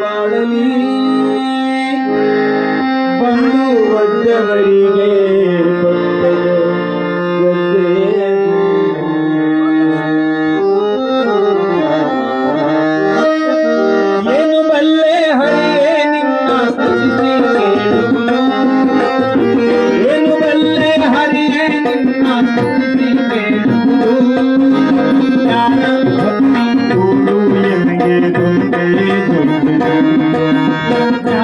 ಬಾಳಲಿ. ಬಂದು ಒದ್ದವರಿಗೆ